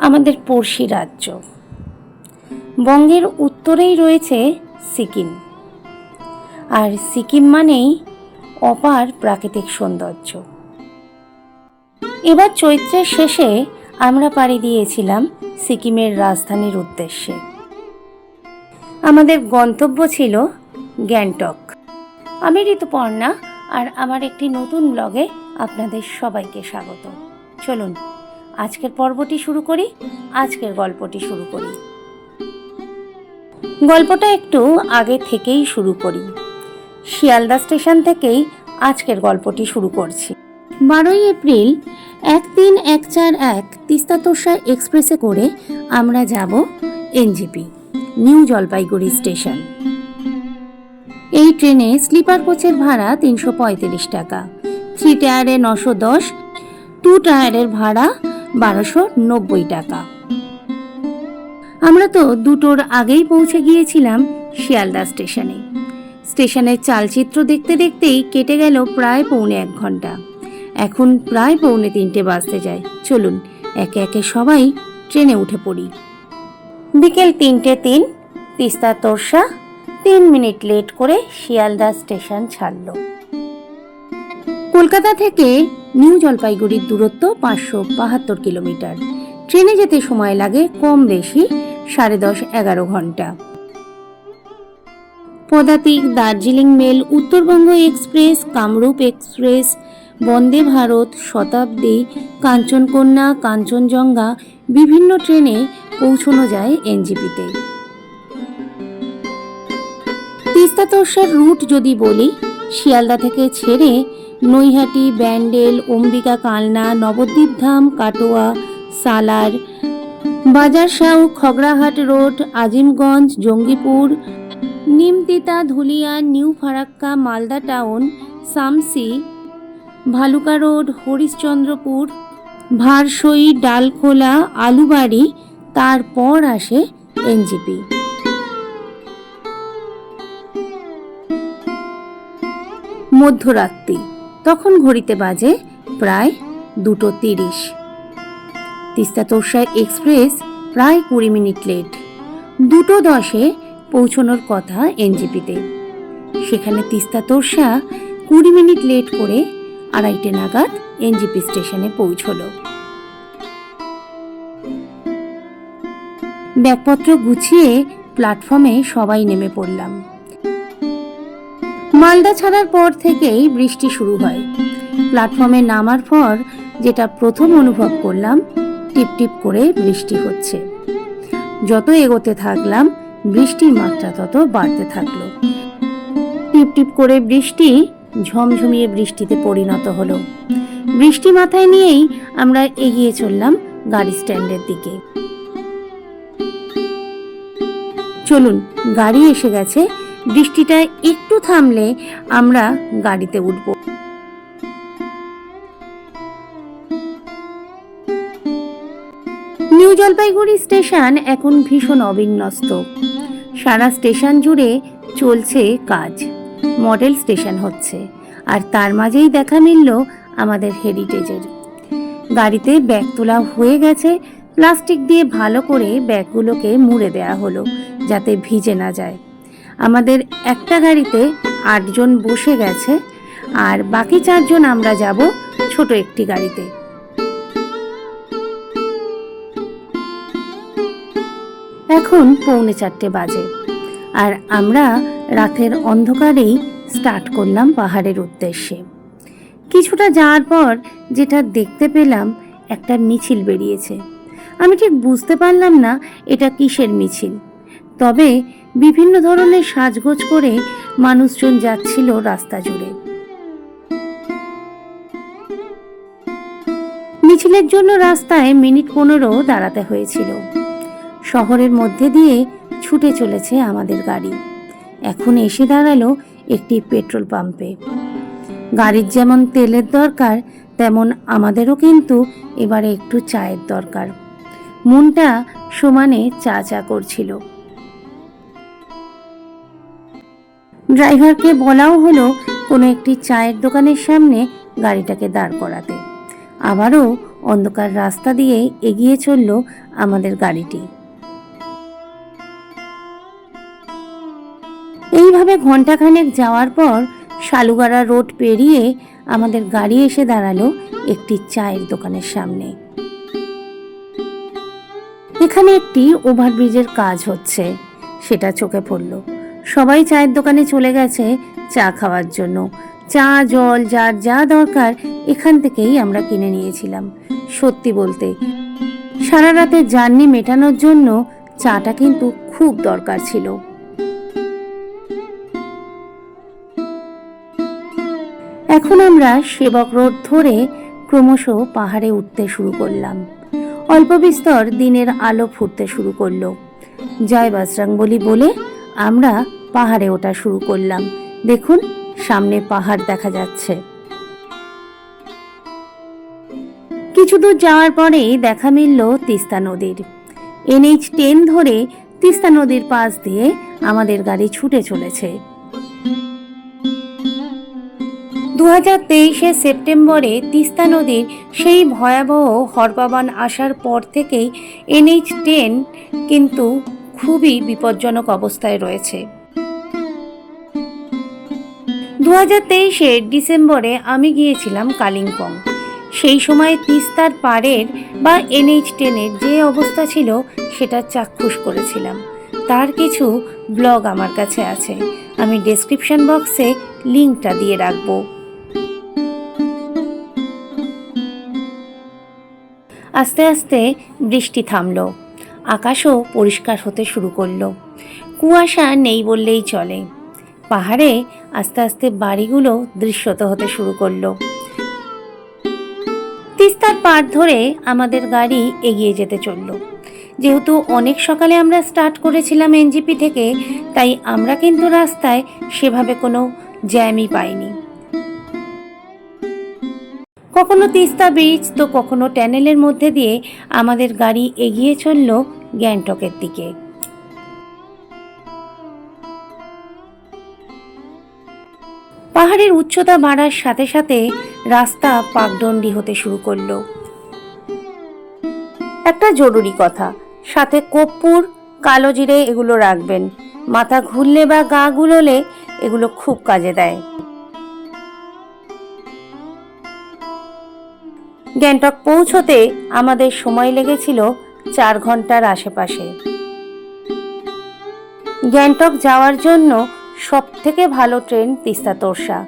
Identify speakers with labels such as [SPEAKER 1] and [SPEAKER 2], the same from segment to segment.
[SPEAKER 1] আমাদের পড়শি রাজ্য। বঙ্গের উত্তরেই রয়েছে সিকিম। আর সিকিম মানেই অপার প্রাকৃতিক সৌন্দর্য। এবার চৈত্রের শেষে আমরা পাড়ি দিয়েছিলাম সিকিমের রাজধানীর উদ্দেশ্যে। আমাদের গন্তব্য ছিল গ্যাংটক। আমি ঋতুপর্ণা, আর আমার একটি নতুন ব্লগে আপনাদের সবাইকে স্বাগত। চলুন আজকের পর্বটি শুরু করি, আজকের গল্পটি শুরু করি। গল্পটা একটু আগে থেকেই শুরু করি। শিয়ালদা স্টেশন থেকেই আজকের গল্পটি শুরু করছি। বারোই এপ্রিল এক তিন এক চার এক তিস্তা তোষা এক্সপ্রেসে করে আমরা যাব এনজিপি, নিউ জলপাইগুড়ি স্টেশন। এই ট্রেনে স্লিপার কোচের ভাড়া তিনশো পঁয়ত্রিশ টাকা, থ্রি টায়ারে নশো দশ, টু টায়ারের ভাড়া বারোশো নব্বই টাকা। আমরা তো দুটোর আগেই পৌঁছে গিয়েছিলাম শিয়ালদা স্টেশনে। স্টেশনের চালচিত্র দেখতে দেখতেই কেটে গেল প্রায় পৌনে এক ঘণ্টা। এখন প্রায় পৌনে তিনটে বাজতে যায়। চলুন, একে একে সবাই ট্রেনে উঠে পড়ি। বিকেল তিনটে তিন, তিস্তা তোরসা তিন মিনিট লেট করে শিয়ালদা স্টেশন ছাড়ল। কলকাতা থেকে নিউ জলপাইগুড়ির দূরত্ব পাঁচশো বাহাত্তর কিলোমিটার। ট্রেনে যেতে সময় লাগে কম বেশি সাড়ে দশ এগারো ঘণ্টা। Padatik Darjeeling mail, Uttarbanga express, Kamrup express, Vande Bharat, Shatabdi, Kanchankanya, Kanchenjunga বিভিন্ন ট্রেনে পৌঁছানো যায় এনজিপিতে। তিস্তা তোর্ষার রুট যদি বলি, শিয়ালদা থেকে ছেড়ে Naihati, Bandel, Ambika Kalna, Nabadwip Dham, Katwa, Salar Bazarsau Khagraghat road, Azimganj, Jangipur, Nimtita, Dhulian, new Farakka, Malda town, Samsi, Bhaluka road, Harishchandrapur, Bharsoi, Dalkhola, Aluabari, তারপর আসে এনজিপি। মধ্যরাত্রি তখন ঘড়িতে বাজে প্রায় দুটো তিরিশ। তিস্তা তোরসা এক্সপ্রেস প্রায় কুড়ি মিনিট লেট। দুটো দশে পৌঁছানোর কথা এনজিপিতে। সেখানে তিস্তা তোরসা কুড়ি মিনিট লেট করে আড়াইটে নাগাদ এনজিপি স্টেশনে পৌঁছলো। ব্যাগপত্র গুছিয়ে প্ল্যাটফর্মে সবাই নেমে পড়লাম। মালদা ছাড়ার পর থেকেই বৃষ্টি শুরু হয়। প্ল্যাটফর্মে নামার পর যেটা প্রথম অনুভব করলাম, টিপ টিপ করে বৃষ্টি হচ্ছে। যত এগোতে থাকলাম, বৃষ্টির মাত্রা তত বাড়তে থাকল। টিপ টিপ করে বৃষ্টি ঝমঝমিয়ে বৃষ্টিতে পরিণত হলো। বৃষ্টি মাথায় নিয়েই আমরা এগিয়ে চললাম গাড়ি স্ট্যান্ডের দিকে। চলুন, গাড়ি এসে গেছে বৃষ্টিটা একটু থামলে আমরা গাড়িতে উঠব। নিউ জলপাইগুড়ি স্টেশন এখন ভীষণ অবিন্যস্ত। সারা স্টেশন জুড়ে চলছে কাজ। মডেল স্টেশন হচ্ছে। আর তার মাঝেই দেখা মিলল আমাদের হেরিটেজের। গাড়িতে ব্যাগ তোলা হয়ে গেছে, প্লাস্টিক দিয়ে ভালো করে ব্যাগগুলোকে মুড়ে দেয়া হলো, যাতে ভিজে না যায়। আমাদের একটা গাড়িতে আটজন বসে গেছে, আর বাকি চারজন আমরা যাব ছোট একটি গাড়িতে। এখন পৌনে চারটে বাজে, আর আমরা রাতের অন্ধকারেই স্টার্ট করলাম পাহাড়ের উদ্দেশ্যে। কিছুটা যাওয়ার পর যেটা দেখতে পেলাম, একটা মিছিল বেরিয়েছে। আমি ঠিক বুঝতে পারলাম না এটা কিসের মিছিল। তবে বিভিন্ন ধরনের সাজগোজ করে মানুষজন যাচ্ছিল রাস্তা জুড়ে। মিছিলের জন্য রাস্তায় মিনিট পনেরো দাঁড়াতে হয়েছিল। শহরের মধ্যে দিয়ে ছুটে চলেছে আমাদের গাড়ি। এখন এসে দাঁড়াল একটি পেট্রোল পাম্পে। গাড়ির যেমন তেলের দরকার, তেমন আমাদেরও কিন্তু এবারে একটু চায়ের দরকার। মনটা সমানে চা চা করছিল। ড্রাইভারকে বলাও হলো কোনো একটি চায়ের দোকানের সামনে গাড়িটাকে দাঁড় করাতে। আবারও অন্ধকার রাস্তা দিয়ে এগিয়ে চলল আমাদের গাড়িটি। এইভাবে ঘন্টাখানেক যাওয়ার পর শালুগাড়া রোড পেরিয়ে আমাদের গাড়ি এসে দাঁড়াল একটি চায়ের দোকানের সামনে। এখানে একটি ওভারব্রিজের কাজ হচ্ছে, সেটা চোখে পড়ল। সবাই চায়ের দোকানে চলে গেছে চা খাওয়ার জন্য। চা, জল, যার যা দরকার এখান থেকেই আমরা কিনে নিয়েছিলাম। সত্যি বলতে, সারা রাতের জার্নি মেটানোর জন্য চাটা কিন্তু খুব দরকার ছিল। এখন আমরা সেবক রোড ধরে ক্রমশ পাহাড়ে উঠতে শুরু করলাম। অল্প বিস্তর দিনের আলো ফুটতে শুরু করল। জয় বজরংবলী বলে আমরা পাহাড়ে ওঠা শুরু করলাম। দেখুন, সামনে পাহাড় দেখা যাচ্ছে। কিছু দূর যাওয়ার পরেই দেখা মিলল তিস্তা নদীর। এনএইচ টেন ধরে তিস্তা নদীর পাশ দিয়ে আমাদের গাড়ি ছুটে চলেছে। দু হাজার তেইশে সেপ্টেম্বরে তিস্তা নদীর সেই ভয়াবহ হরপাবান আসার পর থেকেই এনএইচ টেন কিন্তু খুবই বিপজ্জনক অবস্থায় রয়েছে। দু হাজার তেইশের ডিসেম্বরে আমি গিয়েছিলাম কালিম্পং। সেই সময় তিস্তার পাড়ের বা এনএইচ টেনের যে অবস্থা ছিল, সেটা চাক্ষুষ করেছিলাম। তার কিছু ব্লগ আমার কাছে আছে। আমি ডেসক্রিপশন বক্সে লিঙ্কটা দিয়ে রাখব। আস্তে আস্তে বৃষ্টি থামল। আকাশও পরিষ্কার হতে শুরু করল। কুয়াশা নেই বললেই চলে। পাহাড়ে আস্তে আস্তে বাড়িগুলো দৃশ্যত হতে শুরু করল। তিস্তার পার ধরে আমাদের গাড়ি এগিয়ে যেতে চলল। যেহেতু অনেক সকালে আমরা স্টার্ট করেছিলাম এনজিপি থেকে, তাই আমরা কিন্তু রাস্তায় সেভাবে কোনো জ্যামই পাইনি। কখনো তিস্তা ব্রিজ তো কখনো ট্যানেলের মধ্যে দিয়ে আমাদের গাড়ি এগিয়ে চলল গ্যাংটকের দিকে। পাহাড়ের উচ্চতা বাড়ার সাথে সাথে রাস্তা পাকডন্ডি হতে শুরু করল। একটা জরুরি কথা, সাথে কর্পূর, কালো জিরে এগুলো রাখবেন। মাথা ঘুরলে বা গা গুলোলে এগুলো খুব কাজে দেয়। গ্যাংটক পৌঁছতে আমাদের সময় লেগেছিল চার ঘণ্টার আশেপাশে। গ্যাংটক যাওয়ার জন্য সব থেকে ভালো ট্রেন তিস্তা তোরসা।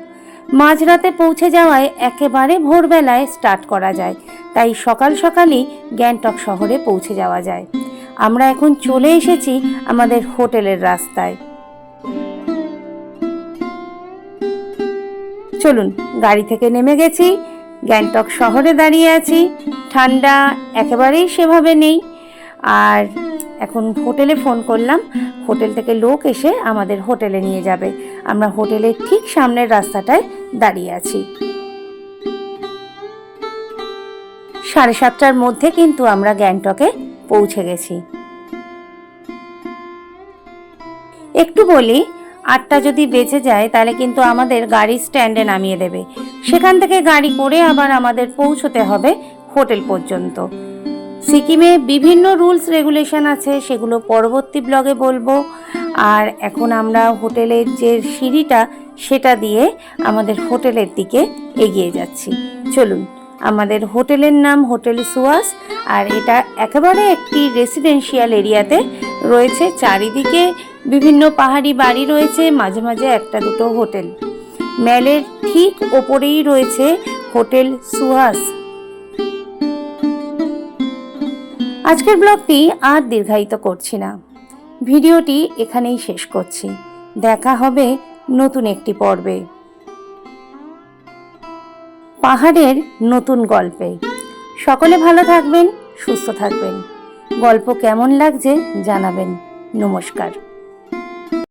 [SPEAKER 1] মাঝরাতে পৌঁছে যাওয়ায় একেবারে ভোরবেলায় স্টার্ট করা যায়, তাই সকাল সকালই গ্যাংটক শহরে পৌঁছে যাওয়া যায়। আমরা এখন চলে এসেছি আমাদের হোটেলের রাস্তায়। চলুন, গাড়ি থেকে নেমে গেছি, গ্যাংটক শহরে দাঁড়িয়ে আছি। ঠান্ডা একেবারেই সেভাবে নেই। আর এখন হোটেলে ফোন করলাম হোটেল থেকে লোক এসে আমাদের হোটেলে নিয়ে যাবে। আমরা হোটেলের ঠিক সামনের রাস্তাটায় দাঁড়িয়ে আছি। সাড়ে সাতটার মধ্যে কিন্তু আমরা গ্যাংটকে পৌঁছে গেছি। একটু বলি, আটটা যদি বেঁচে যায় তাহলে কিন্তু আমাদের গাড়ি স্ট্যান্ডে নামিয়ে দেবে। সেখান থেকে গাড়ি করে আবার আমাদের পৌঁছতে হবে হোটেল পর্যন্ত। সিকিমে বিভিন্ন রুলস, রেগুলেশন আছে, সেগুলো পরবর্তী ব্লগে বলব। আর এখন আমরা হোটেলের যে সিঁড়িটা, সেটা দিয়ে আমাদের হোটেলের দিকে এগিয়ে যাচ্ছি। চলুন, আমাদের হোটেলের নাম হোটেল সুয়াস, আর এটা একেবারে একটি রেসিডেন্সিয়াল এরিয়াতে রয়েছে। চারিদিকে বিভিন্ন পাহাড়ি বাড়ি রয়েছে, মাঝে মাঝে একটা দুটো হোটেল। ম্যালের ঠিক ওপরেই রয়েছে হোটেল সুহাস আজকের ব্লগটি আর দীর্ঘায়িত করছি না। ভিডিওটি এখানেই শেষ করছি। দেখা হবে নতুন একটি পর্বে। পাহাড়ের নতুন গল্পে। সকলে ভালো থাকবেন, সুস্থ থাকবেন। গল্প কেমন লাগছে জানাবেন। নমস্কার।